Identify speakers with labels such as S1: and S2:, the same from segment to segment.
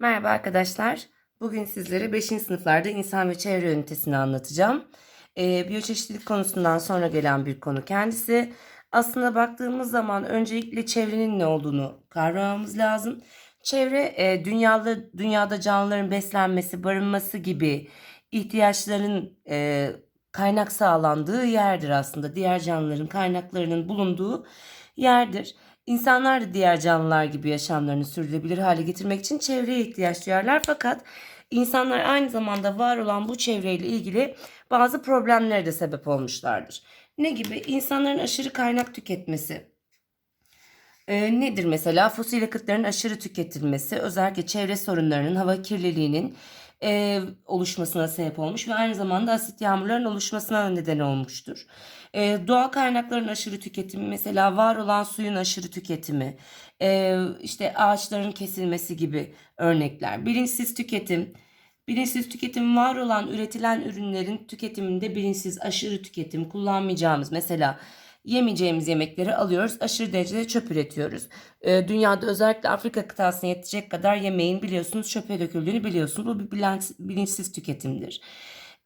S1: Merhaba arkadaşlar. Bugün sizlere 5. sınıflarda insan ve çevre ünitesini anlatacağım. Ee, biyoçeşitlilik konusundan sonra gelen bir konu kendisi. Aslında baktığımız zaman öncelikle çevrenin ne olduğunu kavramamız lazım. Çevre e, dünyada, dünyada canlıların beslenmesi, barınması gibi ihtiyaçların e, kaynak sağlandığı yerdir aslında. Diğer canlıların kaynaklarının bulunduğu yerdir. İnsanlar da diğer canlılar gibi yaşamlarını sürdürülebilir hale getirmek için çevreye ihtiyaç duyarlar. Fakat insanlar aynı zamanda var olan bu çevreyle ilgili bazı problemlere de sebep olmuşlardır. Ne gibi? İnsanların aşırı kaynak tüketmesi. Ee, nedir mesela? Fosil yakıtların aşırı tüketilmesi özellikle çevre sorunlarının, hava kirliliğinin e, oluşmasına sebep olmuş ve aynı zamanda asit yağmurların oluşmasına neden olmuştur. E, doğal kaynakların aşırı tüketimi mesela var olan suyun aşırı tüketimi, e, işte ağaçların kesilmesi gibi örnekler. Bilinçsiz tüketim, bilinçsiz tüketim var olan üretilen ürünlerin tüketiminde bilinçsiz aşırı tüketim kullanmayacağımız mesela yemeyeceğimiz yemekleri alıyoruz. Aşırı derecede çöp üretiyoruz. Ee, dünyada özellikle Afrika kıtasına yetecek kadar yemeğin biliyorsunuz çöpe döküldüğünü biliyorsunuz. Bu bir bilinç, bilinçsiz tüketimdir.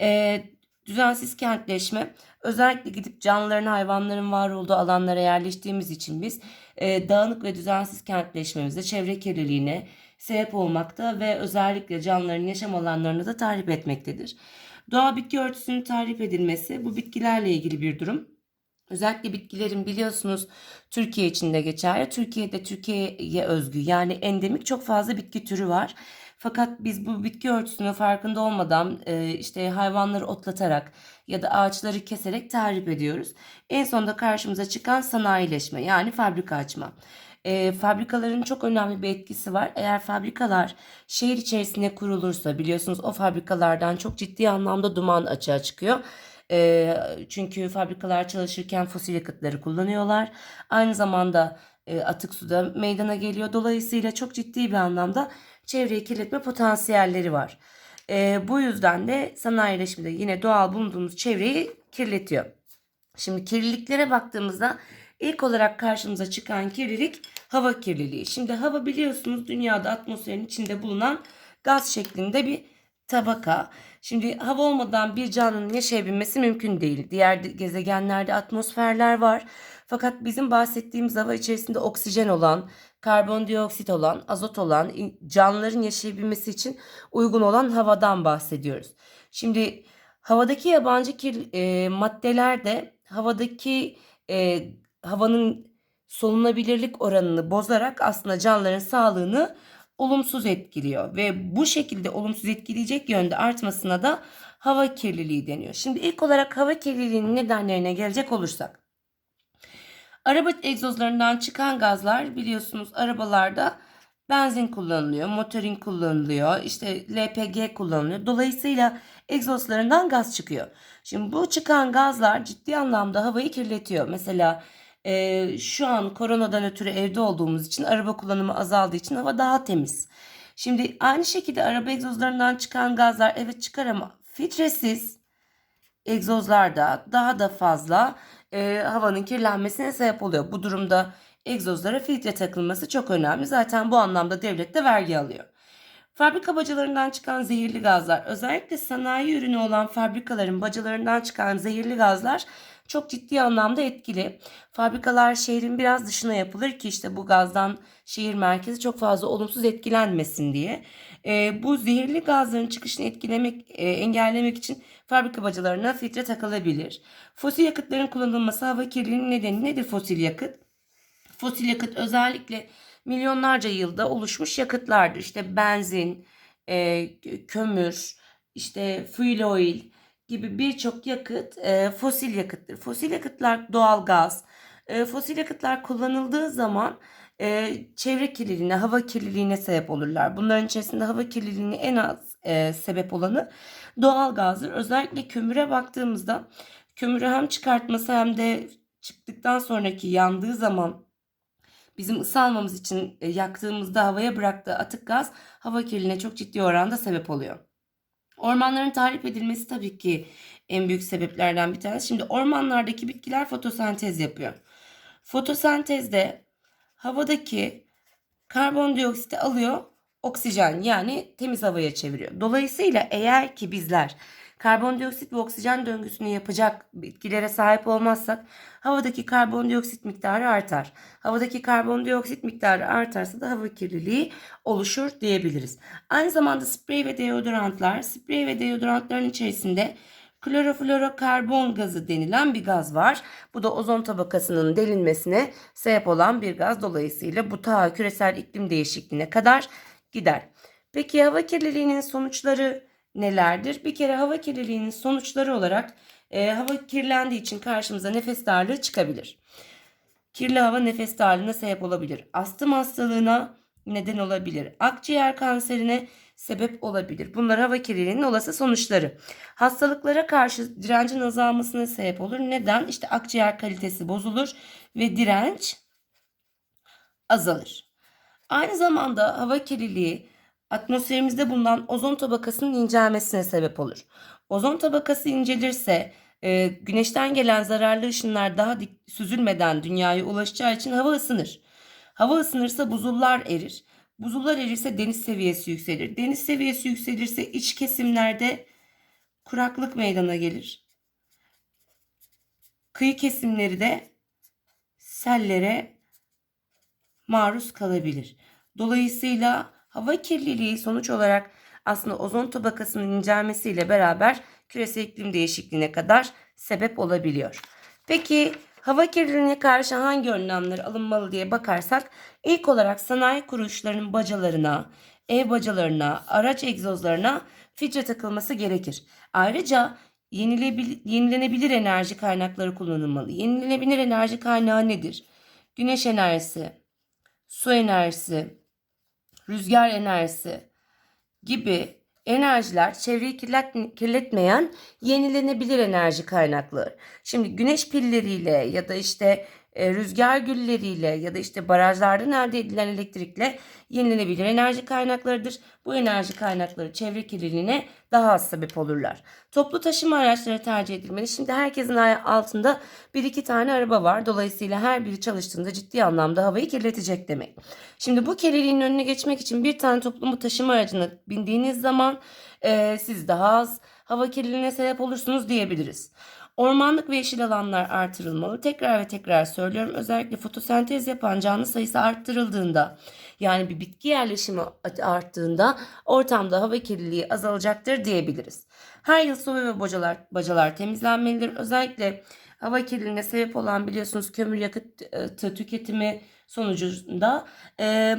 S1: Ee, düzensiz kentleşme özellikle gidip canlıların hayvanların var olduğu alanlara yerleştiğimiz için biz e, dağınık ve düzensiz kentleşmemizde çevre kirliliğine sebep olmakta ve özellikle canlıların yaşam alanlarını da tahrip etmektedir. Doğa bitki örtüsünün tahrip edilmesi bu bitkilerle ilgili bir durum. Özellikle bitkilerin biliyorsunuz Türkiye içinde geçerli. Türkiye'de Türkiye'ye özgü yani endemik çok fazla bitki türü var. Fakat biz bu bitki örtüsünün farkında olmadan e, işte hayvanları otlatarak ya da ağaçları keserek tahrip ediyoruz. En sonunda karşımıza çıkan sanayileşme yani fabrika açma. E, fabrikaların çok önemli bir etkisi var. Eğer fabrikalar şehir içerisinde kurulursa biliyorsunuz o fabrikalardan çok ciddi anlamda duman açığa çıkıyor. E, çünkü fabrikalar çalışırken fosil yakıtları kullanıyorlar. Aynı zamanda e, atık suda meydana geliyor. Dolayısıyla çok ciddi bir anlamda çevreyi kirletme potansiyelleri var. E, bu yüzden de sanayileşmede yine doğal bulunduğumuz çevreyi kirletiyor. Şimdi kirliliklere baktığımızda ilk olarak karşımıza çıkan kirlilik hava kirliliği. Şimdi hava biliyorsunuz dünyada atmosferin içinde bulunan gaz şeklinde bir tabaka. Şimdi hava olmadan bir canlının yaşayabilmesi mümkün değil. Diğer gezegenlerde atmosferler var. Fakat bizim bahsettiğimiz hava içerisinde oksijen olan, karbondioksit olan, azot olan canlıların yaşayabilmesi için uygun olan havadan bahsediyoruz. Şimdi havadaki yabancı kir, e, maddeler de havadaki e, havanın solunabilirlik oranını bozarak aslında canlıların sağlığını olumsuz etkiliyor ve bu şekilde olumsuz etkileyecek yönde artmasına da hava kirliliği deniyor. Şimdi ilk olarak hava kirliliğinin nedenlerine gelecek olursak. Araba egzozlarından çıkan gazlar biliyorsunuz arabalarda benzin kullanılıyor, motorin kullanılıyor, işte LPG kullanılıyor. Dolayısıyla egzozlarından gaz çıkıyor. Şimdi bu çıkan gazlar ciddi anlamda havayı kirletiyor. Mesela e, şu an koronadan ötürü evde olduğumuz için araba kullanımı azaldığı için hava daha temiz. Şimdi aynı şekilde araba egzozlarından çıkan gazlar evet çıkar ama filtresiz egzozlarda daha da fazla e, havanın kirlenmesine sebep oluyor. Bu durumda egzozlara filtre takılması çok önemli. Zaten bu anlamda devlet de vergi alıyor. Fabrika bacalarından çıkan zehirli gazlar, özellikle sanayi ürünü olan fabrikaların bacalarından çıkan zehirli gazlar çok ciddi anlamda etkili. Fabrikalar şehrin biraz dışına yapılır ki işte bu gazdan şehir merkezi çok fazla olumsuz etkilenmesin diye. E, bu zehirli gazların çıkışını etkilemek, e, engellemek için fabrika bacalarına filtre takılabilir. Fosil yakıtların kullanılması hava kirliliğinin nedeni nedir fosil yakıt? Fosil yakıt özellikle milyonlarca yılda oluşmuş yakıtlardır. İşte benzin, e, kömür, işte fuel oil gibi birçok yakıt e, fosil yakıttır. Fosil yakıtlar doğal gaz. E, fosil yakıtlar kullanıldığı zaman e, çevre kirliliğine, hava kirliliğine sebep olurlar. Bunların içerisinde hava kirliliğine en az e, sebep olanı doğal gazdır. Özellikle kömüre baktığımızda kömürü hem çıkartması hem de çıktıktan sonraki yandığı zaman bizim ısı almamız için e, yaktığımızda havaya bıraktığı atık gaz hava kirliliğine çok ciddi oranda sebep oluyor. Ormanların tahrip edilmesi tabii ki en büyük sebeplerden bir tanesi. Şimdi ormanlardaki bitkiler fotosentez yapıyor. Fotosentezde havadaki karbondioksiti alıyor, oksijen yani temiz havaya çeviriyor. Dolayısıyla eğer ki bizler karbondioksit ve oksijen döngüsünü yapacak bitkilere sahip olmazsak havadaki karbondioksit miktarı artar. Havadaki karbondioksit miktarı artarsa da hava kirliliği oluşur diyebiliriz. Aynı zamanda sprey ve deodorantlar, sprey ve deodorantların içerisinde kloroflorokarbon gazı denilen bir gaz var. Bu da ozon tabakasının delinmesine sebep olan bir gaz. Dolayısıyla bu ta küresel iklim değişikliğine kadar gider. Peki hava kirliliğinin sonuçları nelerdir? Bir kere hava kirliliğinin sonuçları olarak e, hava kirlendiği için karşımıza nefes darlığı çıkabilir. Kirli hava nefes darlığına sebep olabilir. Astım hastalığına neden olabilir. Akciğer kanserine sebep olabilir. Bunlar hava kirliliğinin olası sonuçları. Hastalıklara karşı direncin azalmasına sebep olur. Neden? İşte akciğer kalitesi bozulur ve direnç azalır. Aynı zamanda hava kirliliği atmosferimizde bulunan ozon tabakasının incelmesine sebep olur. Ozon tabakası incelirse e, güneşten gelen zararlı ışınlar daha dik, süzülmeden dünyaya ulaşacağı için hava ısınır. Hava ısınırsa buzullar erir. Buzullar erirse deniz seviyesi yükselir. Deniz seviyesi yükselirse iç kesimlerde kuraklık meydana gelir. Kıyı kesimleri de sellere maruz kalabilir. Dolayısıyla hava kirliliği sonuç olarak aslında ozon tabakasının incelmesiyle beraber küresel iklim değişikliğine kadar sebep olabiliyor. Peki hava kirliliğine karşı hangi önlemler alınmalı diye bakarsak ilk olarak sanayi kuruluşlarının bacalarına, ev bacalarına, araç egzozlarına filtre takılması gerekir. Ayrıca yenilenebilir enerji kaynakları kullanılmalı. Yenilenebilir enerji kaynağı nedir? Güneş enerjisi, su enerjisi, rüzgar enerjisi gibi enerjiler çevreyi kirlet, kirletmeyen yenilenebilir enerji kaynakları. Şimdi güneş pilleriyle ya da işte e, rüzgar gülleriyle ya da işte barajlardan elde edilen elektrikle yenilenebilir enerji kaynaklarıdır. Bu enerji kaynakları çevre kirliliğine daha az sebep olurlar. Toplu taşıma araçları tercih edilmeli. Şimdi herkesin altında bir iki tane araba var. Dolayısıyla her biri çalıştığında ciddi anlamda havayı kirletecek demek. Şimdi bu kirliliğin önüne geçmek için bir tane toplu taşıma aracına bindiğiniz zaman e, siz daha az hava kirliliğine sebep olursunuz diyebiliriz. Ormanlık ve yeşil alanlar artırılmalı. Tekrar ve tekrar söylüyorum. Özellikle fotosentez yapan canlı sayısı arttırıldığında yani bir bitki yerleşimi arttığında ortamda hava kirliliği azalacaktır diyebiliriz. Her yıl soba ve bacalar, bacalar temizlenmelidir. Özellikle hava kirliliğine sebep olan biliyorsunuz kömür yakıtı tüketimi sonucunda e,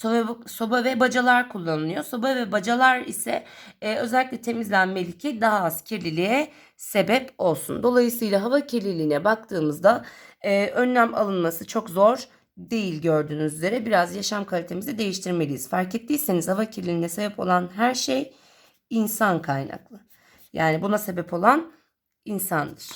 S1: Soba, soba ve bacalar kullanılıyor. Soba ve bacalar ise e, özellikle temizlenmeli ki daha az kirliliğe sebep olsun. Dolayısıyla hava kirliliğine baktığımızda e, önlem alınması çok zor değil gördüğünüz üzere. Biraz yaşam kalitemizi değiştirmeliyiz. Fark ettiyseniz hava kirliliğine sebep olan her şey insan kaynaklı. Yani buna sebep olan insandır.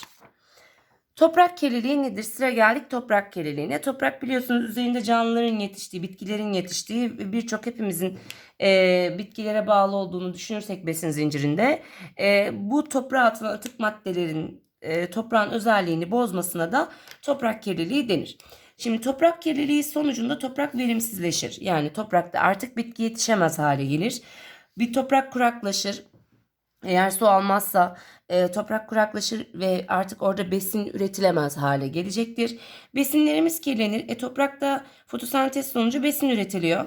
S1: Toprak kirliliği nedir? Sıra geldik toprak kirliliğine. Toprak biliyorsunuz üzerinde canlıların yetiştiği, bitkilerin yetiştiği birçok hepimizin e, bitkilere bağlı olduğunu düşünürsek besin zincirinde e, bu toprağa atılan atık maddelerin e, toprağın özelliğini bozmasına da toprak kirliliği denir. Şimdi toprak kirliliği sonucunda toprak verimsizleşir. Yani toprakta artık bitki yetişemez hale gelir. Bir toprak kuraklaşır. Eğer su almazsa e, toprak kuraklaşır ve artık orada besin üretilemez hale gelecektir. Besinlerimiz kirlenir. E, toprakta fotosentez sonucu besin üretiliyor.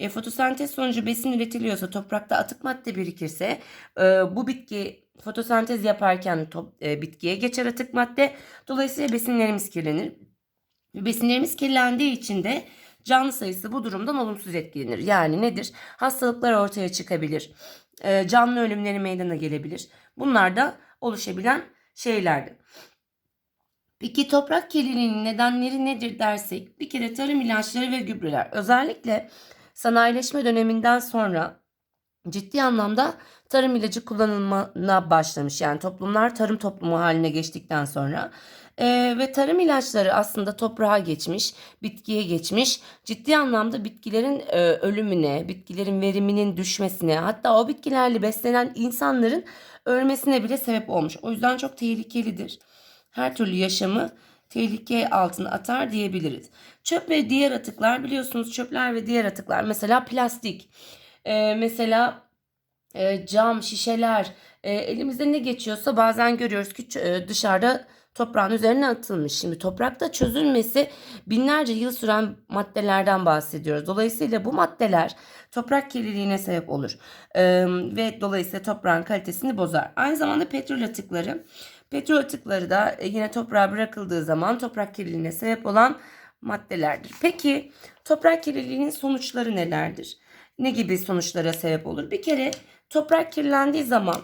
S1: E, fotosentez sonucu besin üretiliyorsa toprakta atık madde birikirse e, bu bitki fotosentez yaparken top, e, bitkiye geçer atık madde. Dolayısıyla besinlerimiz kirlenir. Besinlerimiz kirlendiği için de canlı sayısı bu durumdan olumsuz etkilenir. Yani nedir? Hastalıklar ortaya çıkabilir. E, canlı ölümleri meydana gelebilir. Bunlar da oluşabilen şeylerdir. Peki toprak kirliliğinin nedenleri nedir dersek bir kere tarım ilaçları ve gübreler özellikle sanayileşme döneminden sonra ciddi anlamda tarım ilacı kullanılmana başlamış. Yani toplumlar tarım toplumu haline geçtikten sonra ee, ve tarım ilaçları aslında toprağa geçmiş, bitkiye geçmiş. Ciddi anlamda bitkilerin e, ölümüne, bitkilerin veriminin düşmesine, hatta o bitkilerle beslenen insanların ölmesine bile sebep olmuş. O yüzden çok tehlikelidir. Her türlü yaşamı tehlike altına atar diyebiliriz. Çöp ve diğer atıklar biliyorsunuz çöpler ve diğer atıklar mesela plastik, e, mesela e, cam, şişeler, e, elimizde ne geçiyorsa bazen görüyoruz ki e, dışarıda toprağın üzerine atılmış. Şimdi toprakta çözülmesi binlerce yıl süren maddelerden bahsediyoruz. Dolayısıyla bu maddeler toprak kirliliğine sebep olur E, ve dolayısıyla toprağın kalitesini bozar. Aynı zamanda petrol atıkları. Petrol atıkları da e, yine toprağa bırakıldığı zaman toprak kirliliğine sebep olan maddelerdir. Peki toprak kirliliğinin sonuçları nelerdir? Ne gibi sonuçlara sebep olur? Bir kere toprak kirlendiği zaman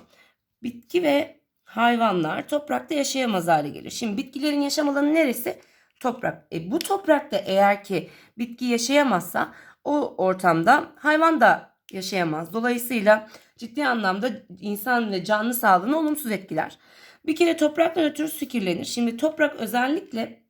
S1: bitki ve hayvanlar toprakta yaşayamaz hale gelir. Şimdi bitkilerin yaşam alanı neresi? Toprak. E bu toprakta eğer ki bitki yaşayamazsa o ortamda hayvan da yaşayamaz. Dolayısıyla ciddi anlamda insan ve canlı sağlığını olumsuz etkiler. Bir kere topraktan ötürü su kirlenir. Şimdi toprak özellikle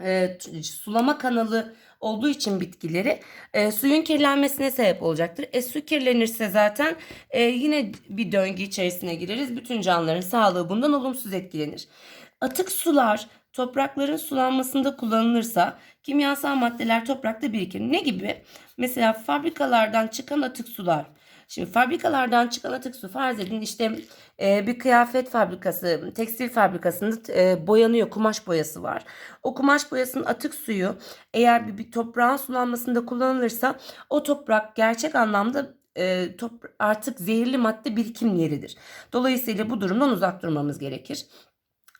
S1: e, sulama kanalı olduğu için bitkileri e, suyun kirlenmesine sebep olacaktır. E su kirlenirse zaten e, yine bir döngü içerisine gireriz. Bütün canlıların sağlığı bundan olumsuz etkilenir. Atık sular toprakların sulanmasında kullanılırsa kimyasal maddeler toprakta birikir. Ne gibi? Mesela fabrikalardan çıkan atık sular. Şimdi fabrikalardan çıkan atık su farz edin işte e, bir kıyafet fabrikası, tekstil fabrikasında e, boyanıyor, kumaş boyası var. O kumaş boyasının atık suyu eğer bir, bir toprağın sulanmasında kullanılırsa o toprak gerçek anlamda e, top- artık zehirli madde birikim yeridir. Dolayısıyla bu durumdan uzak durmamız gerekir.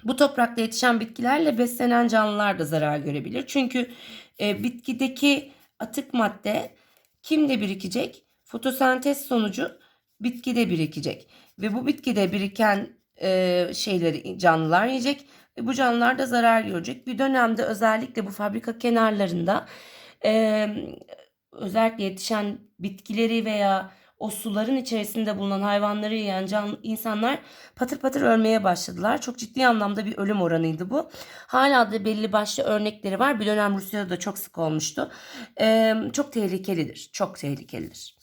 S1: Bu toprakta yetişen bitkilerle beslenen canlılar da zarar görebilir. Çünkü e, bitkideki atık madde kimde birikecek? Fotosentez sonucu bitkide birikecek. Ve bu bitkide biriken e, şeyleri canlılar yiyecek. Ve bu canlılar da zarar görecek. Bir dönemde özellikle bu fabrika kenarlarında e, özellikle yetişen bitkileri veya o suların içerisinde bulunan hayvanları yiyen can, insanlar patır patır ölmeye başladılar. Çok ciddi anlamda bir ölüm oranıydı bu. Hala da belli başlı örnekleri var. Bir dönem Rusya'da da çok sık olmuştu. Ee, çok tehlikelidir. Çok tehlikelidir.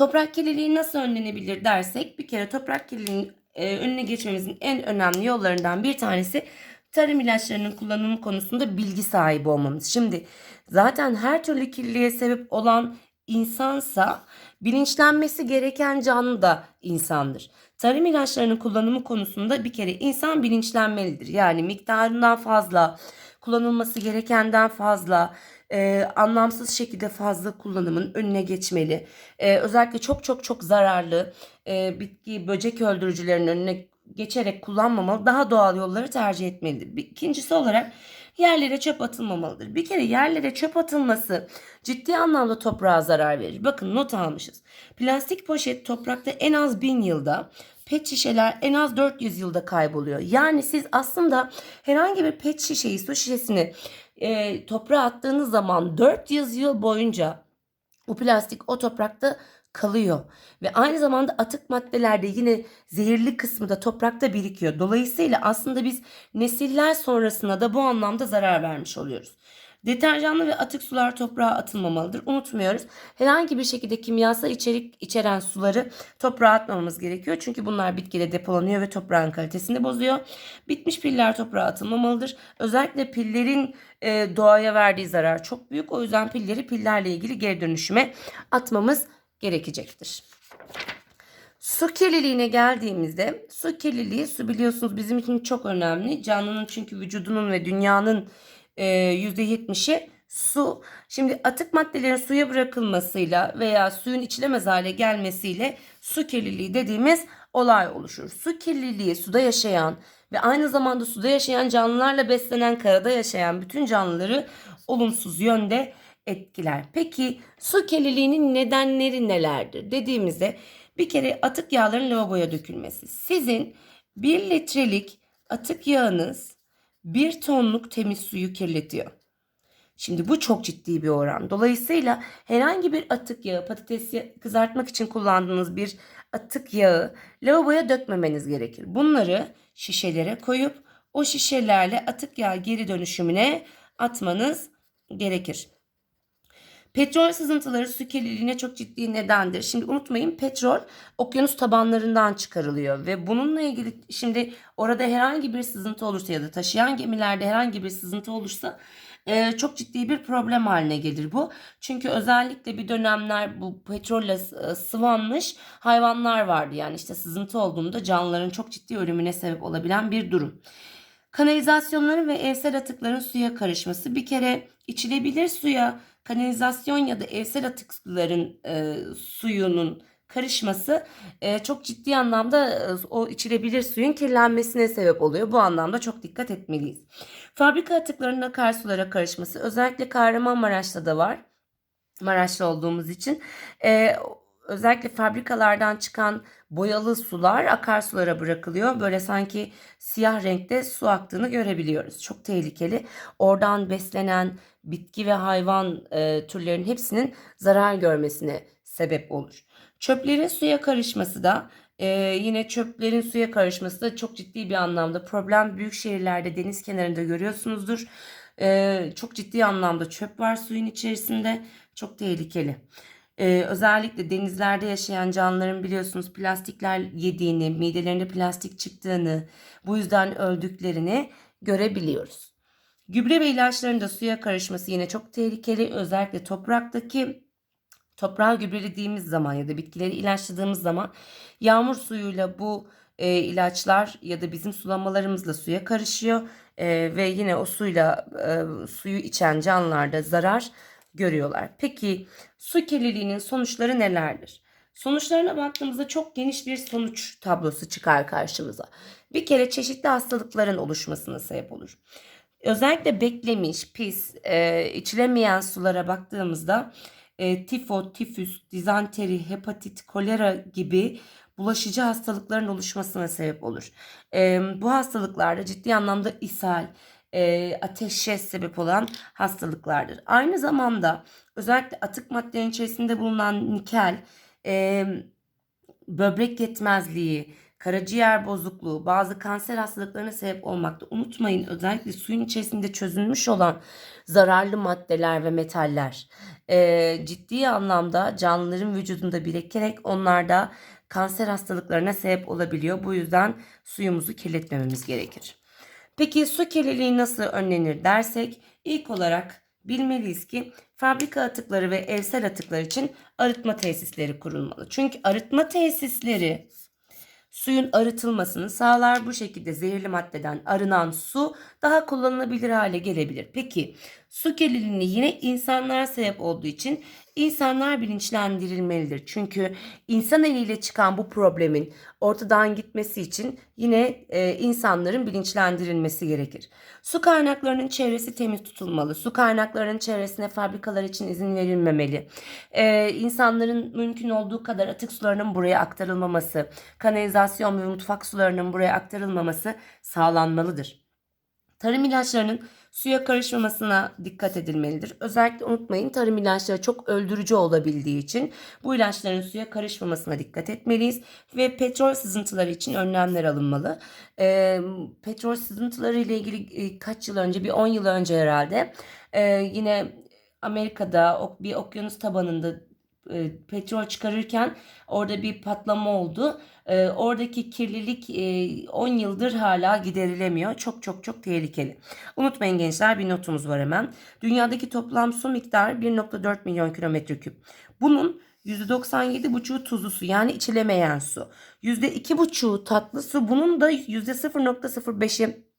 S1: Toprak kirliliği nasıl önlenebilir dersek bir kere toprak kirliliğinin e, önüne geçmemizin en önemli yollarından bir tanesi tarım ilaçlarının kullanımı konusunda bilgi sahibi olmamız. Şimdi zaten her türlü kirliliğe sebep olan insansa bilinçlenmesi gereken canlı da insandır. Tarım ilaçlarının kullanımı konusunda bir kere insan bilinçlenmelidir. Yani miktarından fazla, kullanılması gerekenden fazla, e, anlamsız şekilde fazla kullanımın önüne geçmeli. E, özellikle çok çok çok zararlı e, bitki, böcek öldürücülerin önüne geçerek kullanmamalı. Daha doğal yolları tercih etmelidir. Bir, ikincisi olarak yerlere çöp atılmamalıdır. Bir kere yerlere çöp atılması ciddi anlamda toprağa zarar verir. Bakın not almışız. Plastik poşet toprakta en az 1000 yılda, pet şişeler en az 400 yılda kayboluyor. Yani siz aslında herhangi bir pet şişeyi, su şişesini e, toprağa attığınız zaman 400 yıl boyunca bu plastik o toprakta kalıyor. Ve aynı zamanda atık maddelerde yine zehirli kısmı da toprakta birikiyor. Dolayısıyla aslında biz nesiller sonrasına da bu anlamda zarar vermiş oluyoruz. Deterjanlı ve atık sular toprağa atılmamalıdır. Unutmuyoruz. Herhangi bir şekilde kimyasal içerik içeren suları toprağa atmamamız gerekiyor. Çünkü bunlar bitkide depolanıyor ve toprağın kalitesini bozuyor. Bitmiş piller toprağa atılmamalıdır. Özellikle pillerin e, doğaya verdiği zarar çok büyük. O yüzden pilleri pillerle ilgili geri dönüşüme atmamız gerekecektir. Su kirliliğine geldiğimizde su kirliliği su biliyorsunuz bizim için çok önemli. Canlının çünkü vücudunun ve dünyanın %70'i su. Şimdi atık maddelerin suya bırakılmasıyla veya suyun içilemez hale gelmesiyle su kirliliği dediğimiz olay oluşur. Su kirliliği suda yaşayan ve aynı zamanda suda yaşayan canlılarla beslenen karada yaşayan bütün canlıları olumsuz yönde etkiler. Peki su kirliliğinin nedenleri nelerdir dediğimizde bir kere atık yağların lavaboya dökülmesi. Sizin 1 litrelik atık yağınız 1 tonluk temiz suyu kirletiyor. Şimdi bu çok ciddi bir oran. Dolayısıyla herhangi bir atık yağı, patatesi kızartmak için kullandığınız bir atık yağı lavaboya dökmemeniz gerekir. Bunları şişelere koyup o şişelerle atık yağ geri dönüşümüne atmanız gerekir. Petrol sızıntıları su kirliliğine çok ciddi nedendir. Şimdi unutmayın petrol okyanus tabanlarından çıkarılıyor ve bununla ilgili şimdi orada herhangi bir sızıntı olursa ya da taşıyan gemilerde herhangi bir sızıntı olursa e, çok ciddi bir problem haline gelir bu. Çünkü özellikle bir dönemler bu petrolle s- sıvanmış hayvanlar vardı. Yani işte sızıntı olduğunda canlıların çok ciddi ölümüne sebep olabilen bir durum. Kanalizasyonların ve evsel atıkların suya karışması bir kere içilebilir suya kanalizasyon ya da evsel atıkların e, suyunun karışması e, çok ciddi anlamda e, o içilebilir suyun kirlenmesine sebep oluyor. Bu anlamda çok dikkat etmeliyiz. Fabrika atıklarının akarsulara karışması özellikle Kahramanmaraş'ta da var. Maraşlı olduğumuz için e, özellikle fabrikalardan çıkan boyalı sular akarsulara bırakılıyor. Böyle sanki siyah renkte su aktığını görebiliyoruz. Çok tehlikeli. Oradan beslenen bitki ve hayvan e, türlerinin hepsinin zarar görmesine sebep olur. Çöplerin suya karışması da e, yine çöplerin suya karışması da çok ciddi bir anlamda problem. Büyük şehirlerde deniz kenarında görüyorsunuzdur. E, çok ciddi anlamda çöp var suyun içerisinde. Çok tehlikeli. Ee, özellikle denizlerde yaşayan canlıların biliyorsunuz plastikler yediğini, midelerinde plastik çıktığını, bu yüzden öldüklerini görebiliyoruz. Gübre ve ilaçların da suya karışması yine çok tehlikeli. Özellikle topraktaki toprağı gübrelediğimiz zaman ya da bitkileri ilaçladığımız zaman yağmur suyuyla bu e, ilaçlar ya da bizim sulamalarımızla suya karışıyor E, ve yine o suyla e, suyu içen canlılarda zarar görüyorlar. Peki su kirliliğinin sonuçları nelerdir? Sonuçlarına baktığımızda çok geniş bir sonuç tablosu çıkar karşımıza. Bir kere çeşitli hastalıkların oluşmasına sebep olur. Özellikle beklemiş, pis, e, içilemeyen sulara baktığımızda e, tifo, tifüs, dizanteri, hepatit, kolera gibi bulaşıcı hastalıkların oluşmasına sebep olur. E, bu hastalıklarda ciddi anlamda ishal, e, ateşe sebep olan hastalıklardır. Aynı zamanda özellikle atık maddelerin içerisinde bulunan nikel, e, böbrek yetmezliği, karaciğer bozukluğu, bazı kanser hastalıklarına sebep olmakta. Unutmayın özellikle suyun içerisinde çözülmüş olan zararlı maddeler ve metaller e, ciddi anlamda canlıların vücudunda birikerek onlarda kanser hastalıklarına sebep olabiliyor. Bu yüzden suyumuzu kirletmememiz gerekir. Peki su kirliliği nasıl önlenir dersek ilk olarak bilmeliyiz ki fabrika atıkları ve evsel atıklar için arıtma tesisleri kurulmalı. Çünkü arıtma tesisleri suyun arıtılmasını sağlar. Bu şekilde zehirli maddeden arınan su daha kullanılabilir hale gelebilir. Peki su kirliliğine yine insanlar sebep olduğu için insanlar bilinçlendirilmelidir. Çünkü insan eliyle çıkan bu problemin ortadan gitmesi için yine e, insanların bilinçlendirilmesi gerekir. Su kaynaklarının çevresi temiz tutulmalı. Su kaynaklarının çevresine fabrikalar için izin verilmemeli. E, insanların mümkün olduğu kadar atık sularının buraya aktarılmaması, kanalizasyon ve mutfak sularının buraya aktarılmaması sağlanmalıdır. Tarım ilaçlarının suya karışmamasına dikkat edilmelidir. Özellikle unutmayın tarım ilaçları çok öldürücü olabildiği için bu ilaçların suya karışmamasına dikkat etmeliyiz. Ve petrol sızıntıları için önlemler alınmalı. E, petrol sızıntıları ile ilgili e, kaç yıl önce bir 10 yıl önce herhalde e, yine Amerika'da bir okyanus tabanında e, petrol çıkarırken orada bir patlama oldu. E, oradaki kirlilik e, 10 yıldır hala giderilemiyor. Çok çok çok tehlikeli. Unutmayın gençler bir notumuz var hemen. Dünyadaki toplam su miktarı 1.4 milyon kilometre küp. Bunun %97,5'u tuzlu su yani içilemeyen su. %2,5'u tatlı su. Bunun da %0.05'i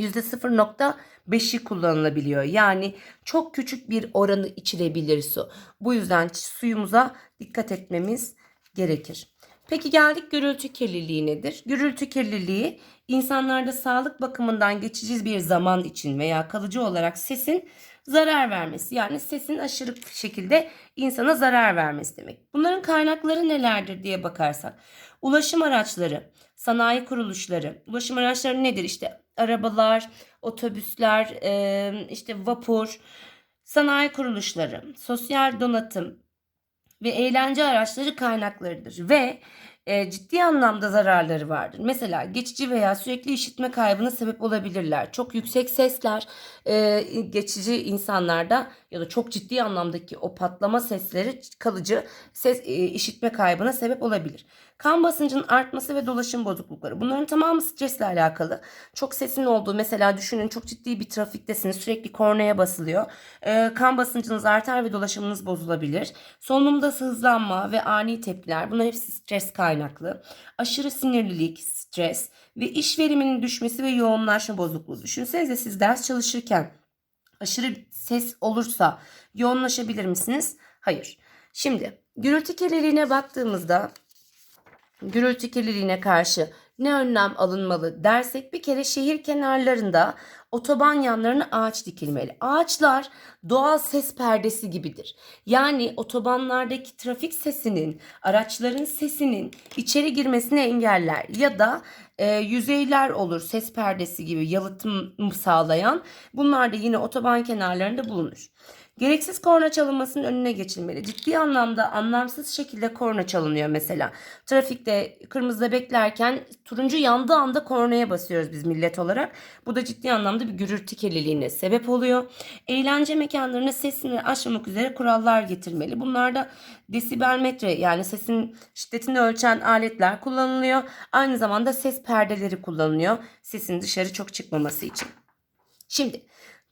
S1: %0.5'i kullanılabiliyor. Yani çok küçük bir oranı içilebilir su. Bu yüzden suyumuza dikkat etmemiz gerekir. Peki geldik gürültü kirliliği nedir? Gürültü kirliliği insanlarda sağlık bakımından geçici bir zaman için veya kalıcı olarak sesin zarar vermesi. Yani sesin aşırı şekilde insana zarar vermesi demek. Bunların kaynakları nelerdir diye bakarsak. Ulaşım araçları, sanayi kuruluşları. Ulaşım araçları nedir? İşte arabalar, otobüsler, e, işte vapur, sanayi kuruluşları, sosyal donatım ve eğlence araçları kaynaklarıdır ve e, ciddi anlamda zararları vardır. Mesela geçici veya sürekli işitme kaybına sebep olabilirler. Çok yüksek sesler e, geçici insanlarda ya da çok ciddi anlamdaki o patlama sesleri kalıcı ses e, işitme kaybına sebep olabilir. Kan basıncının artması ve dolaşım bozuklukları. Bunların tamamı stresle alakalı. Çok sesin olduğu mesela düşünün çok ciddi bir trafiktesiniz. Sürekli kornaya basılıyor. Ee, kan basıncınız artar ve dolaşımınız bozulabilir. Solunumda hızlanma ve ani tepkiler. Bunlar hepsi stres kaynaklı. Aşırı sinirlilik, stres ve iş veriminin düşmesi ve yoğunlaşma bozukluğu. Düşünsenize siz ders çalışırken aşırı ses olursa yoğunlaşabilir misiniz? Hayır. Şimdi gürültü kirliliğine baktığımızda gürültü kirliliğine karşı ne önlem alınmalı dersek bir kere şehir kenarlarında otoban yanlarına ağaç dikilmeli. Ağaçlar doğal ses perdesi gibidir. Yani otobanlardaki trafik sesinin, araçların sesinin içeri girmesini engeller ya da e, yüzeyler olur ses perdesi gibi yalıtım sağlayan. Bunlar da yine otoban kenarlarında bulunur. Gereksiz korna çalınmasının önüne geçilmeli. Ciddi anlamda anlamsız şekilde korna çalınıyor mesela. Trafikte kırmızıda beklerken turuncu yandığı anda kornaya basıyoruz biz millet olarak. Bu da ciddi anlamda bir gürültü kirliliğine sebep oluyor. Eğlence mekanlarına sesini aşmamak üzere kurallar getirmeli. Bunlarda desibel metre yani sesin şiddetini ölçen aletler kullanılıyor. Aynı zamanda ses perdeleri kullanılıyor. Sesin dışarı çok çıkmaması için. Şimdi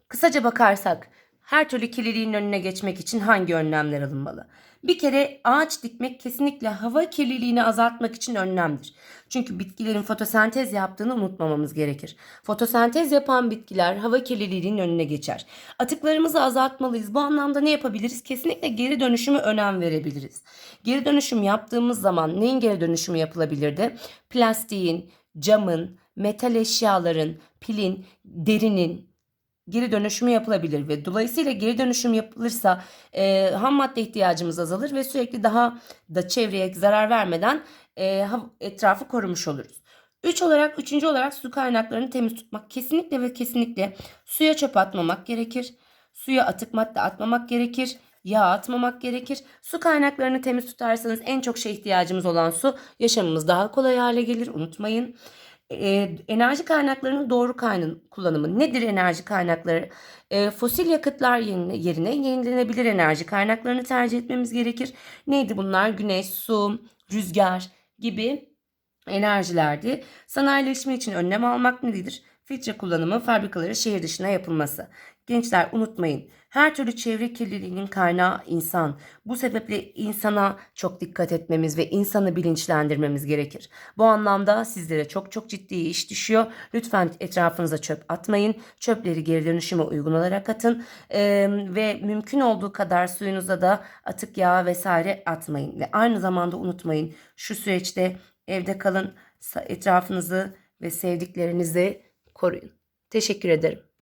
S1: kısaca bakarsak her türlü kirliliğin önüne geçmek için hangi önlemler alınmalı? Bir kere ağaç dikmek kesinlikle hava kirliliğini azaltmak için önlemdir. Çünkü bitkilerin fotosentez yaptığını unutmamamız gerekir. Fotosentez yapan bitkiler hava kirliliğinin önüne geçer. Atıklarımızı azaltmalıyız. Bu anlamda ne yapabiliriz? Kesinlikle geri dönüşümü önem verebiliriz. Geri dönüşüm yaptığımız zaman neyin geri dönüşümü yapılabilirdi? Plastiğin, camın, metal eşyaların, pilin, derinin, geri dönüşümü yapılabilir ve dolayısıyla geri dönüşüm yapılırsa e, ham madde ihtiyacımız azalır ve sürekli daha da çevreye zarar vermeden e, etrafı korumuş oluruz. Üç olarak, üçüncü olarak su kaynaklarını temiz tutmak. Kesinlikle ve kesinlikle suya çöp atmamak gerekir. Suya atık madde atmamak gerekir. Yağ atmamak gerekir. Su kaynaklarını temiz tutarsanız en çok şey ihtiyacımız olan su yaşamımız daha kolay hale gelir. Unutmayın e, enerji kaynaklarının doğru kaynın kullanımı. Nedir enerji kaynakları? E, fosil yakıtlar yerine, yerine yenilenebilir enerji kaynaklarını tercih etmemiz gerekir. Neydi bunlar? Güneş, su, rüzgar gibi enerjilerdi. Sanayileşme için önlem almak nedir? Filtre kullanımı fabrikaları şehir dışına yapılması. Gençler unutmayın. Her türlü çevre kirliliğinin kaynağı insan. Bu sebeple insana çok dikkat etmemiz ve insanı bilinçlendirmemiz gerekir. Bu anlamda sizlere çok çok ciddi iş düşüyor. Lütfen etrafınıza çöp atmayın. Çöpleri geri dönüşüme uygun olarak atın. Ee, ve mümkün olduğu kadar suyunuza da atık yağ vesaire atmayın. Ve aynı zamanda unutmayın şu süreçte evde kalın etrafınızı ve sevdiklerinizi koruyun. Teşekkür ederim.